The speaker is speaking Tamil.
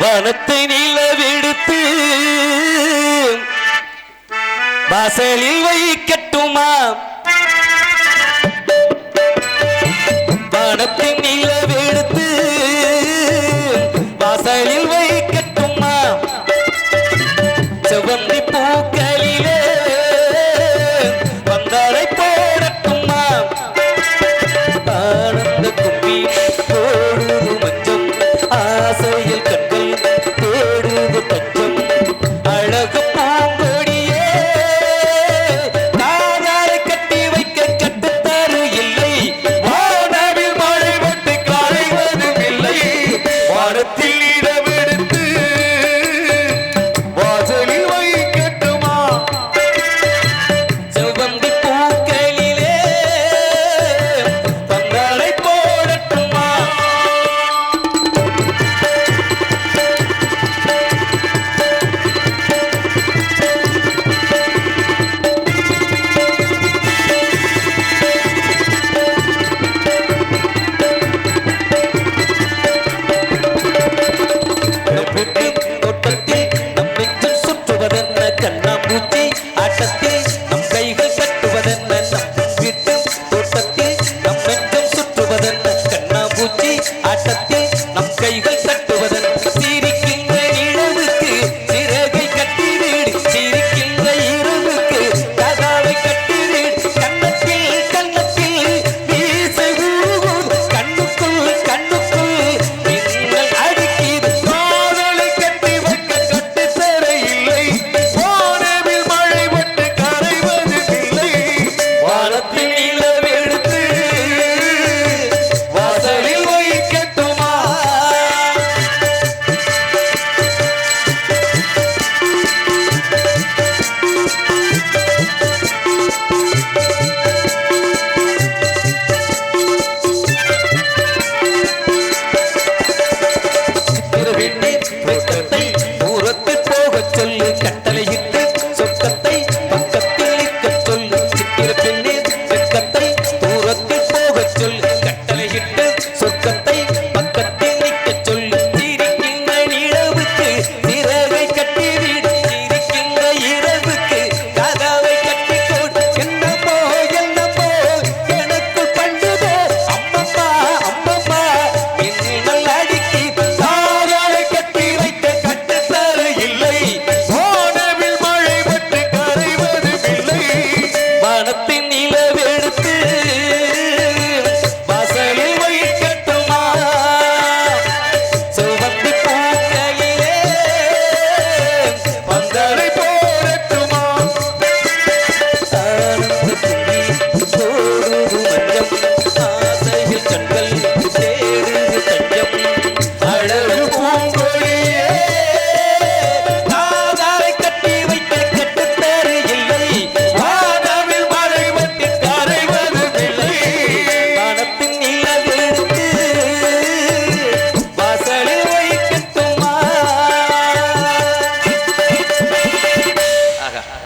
வனத்தை நிலவெடுத்து வாசலில் வைக்கட்டுமா? வனத்தின் நிலவு தோட்டத்தில் நம் கைகள் கட்டுவதென்ன? நம் வீட்டு தோட்டத்தில் நம் நெஞ்சம் சுற்றுவதென்ன? கண்ணாபூச்சி ஆட்டத்தில்